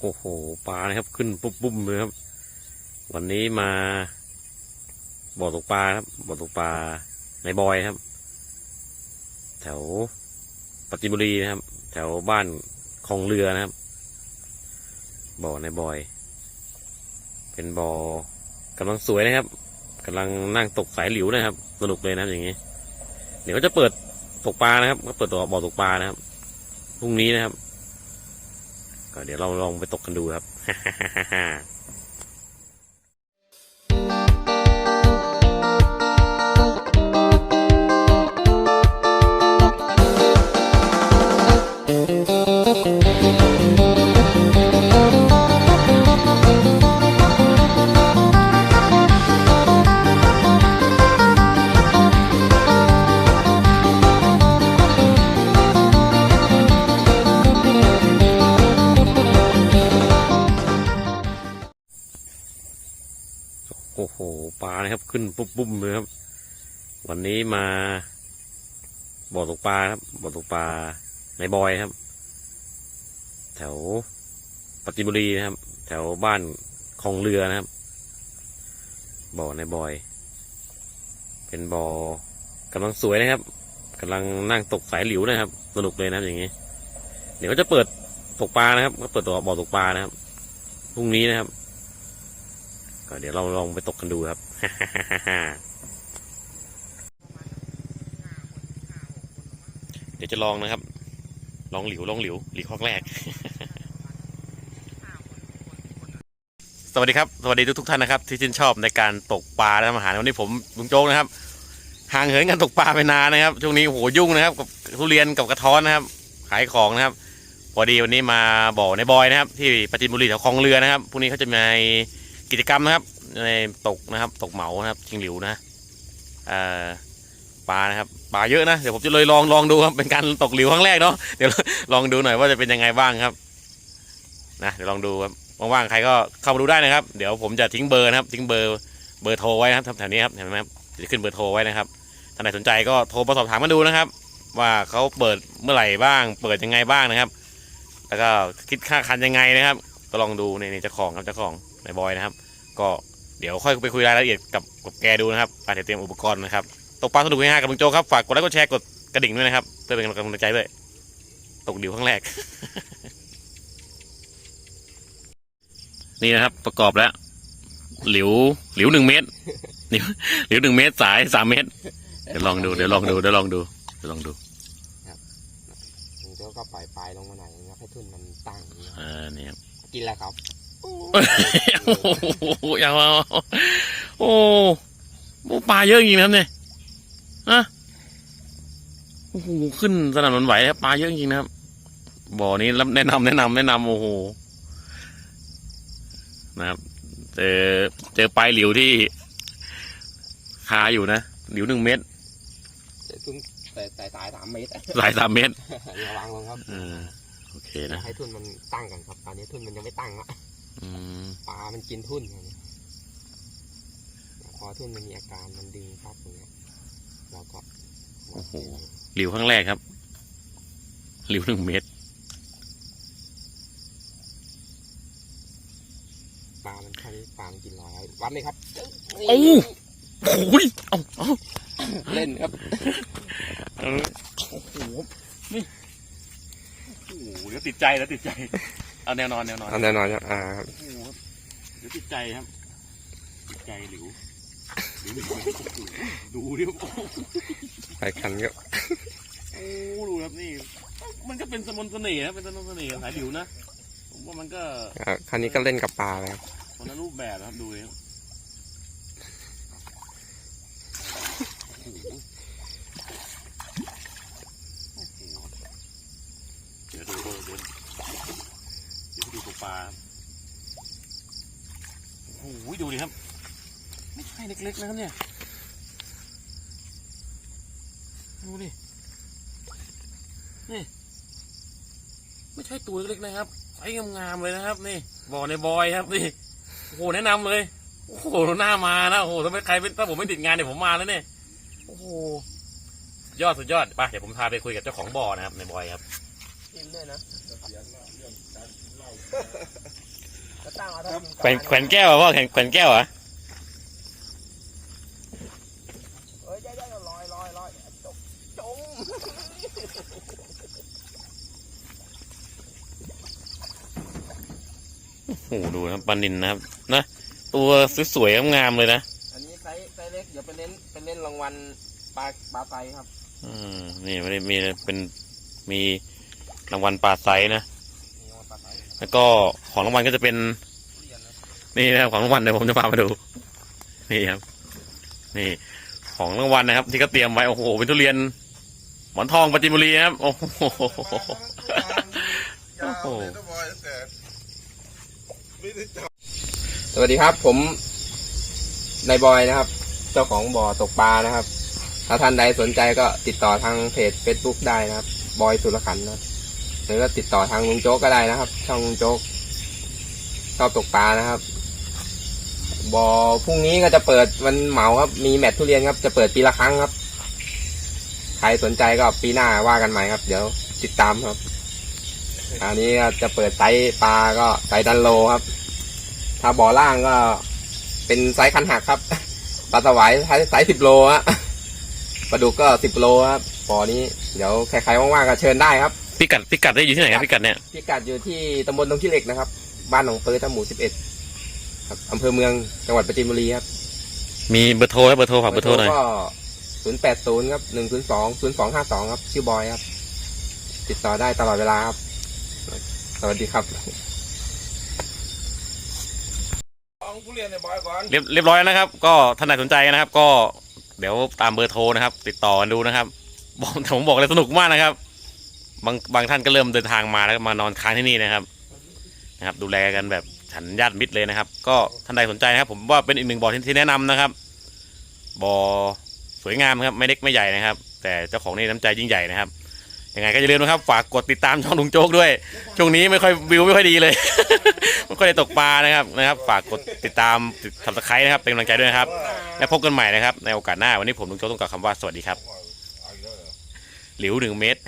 โอ้โหปลานะครับ ขึ้นปุ๊บปุ๊บเลยครับ วันนี้มาบ่อตกปลาครับบ่อตกปลาในบอยครับ แถวปราจินบุรีนะครับ แถวบ้านคลองเรือนะครับ บ่อในบอย เป็นบ่อกำลังสวยนะครับกำลังนั่งตกสายหลิวนะครับ สนุกเลยนะอย่างนี้ เดี๋ยวก็จะเปิดตกปลานะครับ ก็เปิดตัวบ่อตกปลานะครับ พรุ่งนี้นะครับ เดี๋ยวเราลองไปตกกันดูครับ ครับ ขึ้นปุ๊บปุ๊บเลยครับ วันนี้มาบ่อตกปลาครับบ่อตกปลาในบอยครับ แถวปราจิบุรีนะครับ แถวบ้านคลองเรือนะครับ บ่อในบอย เป็นบ่อกำลังสวยนะครับกำลังนั่งตกสายหลิวนะครับสนุกเลยนะครับอย่างนี้ เดี๋ยวก็จะเปิดตกปลานะครับ ก็เปิดตัวบ่อตกปลานะครับพรุ่งนี้นะครับ ก็เดี๋ยวเราลองไปตกกันดูครับเดี๋ยวจะลองนะครับ ลองหลิวลองหลิวหลิวข้อแรก สวัสดีครับ สวัสดีทุกทุกท่านนะครับ ที่ชื่นชอบในการตกปลาและทำอาหารวันนี้ผมลุงโจ๊กนะครับห่างเหินการตกปลาไปนานนะครับ ช่วงนี้โหยุ่งนะครับ กับทุเรียนกับกระท้อนนะครับ ขายของนะครับ พอดีวันนี้มาบ่อในบอยนะครับ ที่ปจินบุรีแถวคลองเรือนะครับพรุ่งนี้เขาจะมี กิจกรรมนะครับในตกนะครับ ตกเหมานะครับชิงหลิวนะปลานะครับปลาเยอะนะเดี๋ยวผมจะเลยลองลองดูครับเป็นการตกหลิวครั้งแรกเนาะเดี๋ยวลองดูหน่อยว่าจะเป็นยังไงบ้างครับนะเดี๋ยวลองดูครับว่างๆใครก็เข้ามาดูได้นะครับ เดี๋ยวผมจะทิ้งเบอร์นะครับ ทิ้งเบอร์เบอร์โทรไว้นะครับแถวนี้ครับเห็นไหมครับจะขึ้นเบอร์โทรไว้นะครับท่านไหนสนใจก็โทรมาสอบถามมาดูนะครับ ว่าเขาเปิดเมื่อไหร่บ้าง เปิดยังไงบ้างนะครับ แล้วก็คิดค่าคันยังไงนะครับ ก็ลองดูในในเจ้าของครับเจ้าของในบอยนะครับ ก็เดี๋ยวค่อยไปคุยรายละเอียดกับกับแกดูนะครับอะเดี๋ยวเตรียมอุปกรณ์นะครับ ตกปลาสนุกง่ายๆกับลุงโจครับ ฝากกดไลค์กดแชร์กดกระดิ่งด้วยนะครับเพื่อเป็นกำลังใจด้วย ตกดิวครั้งแรก นี่นะครับประกอบแล้ว หลิวหลิวหนึ่งเมตรหลิวหลิวหนึ่งเมตรสายสามเมตร เดี๋ยวลองดูเดี๋ยวลองดูเดี๋ยวลองดูเดี๋ยวลองดูลุงโจ๊กก็ปล่อยปลายลงมาหน่อยนะครับให้ทุนมันตั้งอย่างเงี้ยอ่านี่ครับกินแล้วครับ โอ้โหอย่ามาโอ้โหปลาเยอะจริงนะครับเนี่ยอะโอ้โหขึ้นสนามหนนไหวครับปลาเยอะจริงนะครับบ่อนี้รับแนะนำแนะนำแนะนำโอ้โหนะครับ เจอเจอปลายหลิวที่คาอยู่นะหลิวหนึ่งเมตรแต่แต่สายสามเมตรสายสามเมตรระวังลงครับอโอเคนะให้ทุนมันตั้งกันครับตอนนี้ทุนมันยังไม่ตั้งอะ ปลามันกินทุนอย่างเงี้ยพอทุนมันมีอาการมันดึงครับอย่างเงี้ยเราก็โอ้โหหลิวครั้งแรกครับ หลิวหนึ่งเมตรปลามันแค่นี้ปลามันกินร้อยวัดเลยครับโอ้โอ้ยเอาเอาเล่นครับเออโอ้โหนี่โอ้โหเดี๋ยวติดใจแล้วติดใจ เอาแนวนอนแนวนอนอันแน่นอนครับอ่าโอ้โหเดี๋ยวติดใจครับติดใจหลิวหลิวหลิวโอ้โหดูดิโอ้โหไปคันก็โอ้โหดูครับนี่ มันก็เป็นสมนต์เสน่ห์นะเป็นสมนต์เสน่ห์ของสายหลิวนะผมว่ามันก็ อ่าคันนี้ก็เล่นกับปลาเลยครับคนละรูปแบบนะครับดูเลยครับโอ้โหโอ้โหเดี๋ยวดูเดี๋ยวเดี๋ยวเดี๋ยวดูตัวป ลาโอ้โหดูดิครับ ไม่ใช่เล็กๆนะครับเนี่ย ดูดิ นี่ ไม่ใช่ตัวเล็กๆนะครับไองามๆเลยนะครับ นี่ บ่อในบอยครับนี่ โอ้โหแนะนำเลย โอ้โหหน้ามานะ โอ้โหถ้าไม่ใครถ้าผมไม่ติดงานเนี่ยผมมาแล้วเนี่ย โอ้โห ยอดสุดยอด ไป เดี๋ยวผมพาไปคุยกับเจ้าของบ่อนะครับในบอยครับ กินด้วยนะอก็ตั้งเอาถ้าแขวนแขวนแก้วเหรอพ่อแขวนแขวนแก้วเหรอเอ้ยได้ได้ลอยลอยลอยจงจงโอ้โหดูนะปลานินนะครับนะตัวสวยๆงามๆเลยนะอันนี้ไซส์ไซส์เล็กเดี๋ยวไปเล่นไปเล่นรางวัลปลาปลาไซครับ อืมนี่ไม่ได้มีเป็นมี รางวัลปลาไซส์นะ แล้วก็ของรางวัลก็จะเป็น นี่นะครับของรางวัลเดี๋ยวผมจะพามาดู นี่ครับ นี่ ของรางวัลนะครับ ที่เขาเตรียมไว้โอ้โหเป็นทุเรียนหมอนทองปราจินบุรีครับ โอ้โหสวัสดีครับ ผมนายบอยนะครับ เจ้าของบ่อตกปลานะครับ ถ้าท่านใดสนใจก็ติดต่อทางเพจ Facebook ได้นะครับ บอยสุรขันนะครับ หรือว่าติดต่อทางลุงโจ๊กก็ได้นะครับ ช่องลุงโจ๊กชอบตกปลานะครับบ่อพรุ่งนี้ก็จะเปิดวันเหมาครับ มีแมตทุเรียนครับ จะเปิดปีละครั้งครับ ใครสนใจก็ปีหน้าว่ากันใหม่ครับ เดี๋ยวติดตามครับอันนี้ก็จะเปิดไซส์ปลาก็ไซส์ดันโลครับ ถ้าบ่อล่างก็เป็นไซส์คันหักครับปลาสวายไซส์ไซส์สิบโลฮะปลาดุกก็สิบโลครับบ่อนี้เดี๋ยวใครๆว่างๆก็เชิญได้ครับ พิกัดพิกัดได้อยู่ที่ไหนครับพิกัดเนี่ยพิกัดอยู่ที่ตำบลตรงขี้เหล็กนะครับ บ้านหนองปือท่าหมู่สิบเอ็ดครับอำเภอเมืองจังหวัดปราจีนบุรีครับมีเบอร์โทรครับเบอร์โทรฝากเบอร์โทรหน่อยก็ศูนย์แปดศูนย์ครับหนึ่งศูนย์สองศูนย์สองห้าสองครับ ชื่อบอยครับ ติดต่อได้ตลอดเวลาครับ สวัสดีครับเอาผู้เรียนในบอยก่อนเรียบเรียบร้อยแล้วนะครับ ก็ท่านใดสนใจนะครับ ก็เดี๋ยวตามเบอร์โทรนะครับ ติดต่อกันดูนะครับบอกแต่ผมบอกเลยสนุกมากนะครับ บางบางท่านก็เริ่มเดินทางมาแล้วมานอนค้างที่นี่นะครับนะครับ ดูแลกันแบบฉันญาติมิตรเลยนะครับ ก็ท่านใดสนใจนะครับ ผมว่าเป็นอีกหนึ่งบ่อที่ที่แนะนำนะครับบ่อสวยงามครับไม่เล็กไม่ใหญ่นะครับ แต่เจ้าของนี่น้ำใจยิ่งใหญ่นะครับยังไงก็อย่าลืมนะครับฝากกดติดตามช่องลุงโจ๊กด้วย ช่วงนี้ไม่ค่อยวิวไม่ค่อยดีเลยไม่ค่อยได้ตกปลานะครับนะครับ ฝากกดติดตามทับสไครต์นะครับเป็นกำลังใจด้วยนะครับ และพบกันใหม่นะครับ ในโอกาสหน้าวันนี้ผมลุงโจ๊กต้องกล่าวคำว่าสวัสดีครับ หลิวหนึ่งเมตร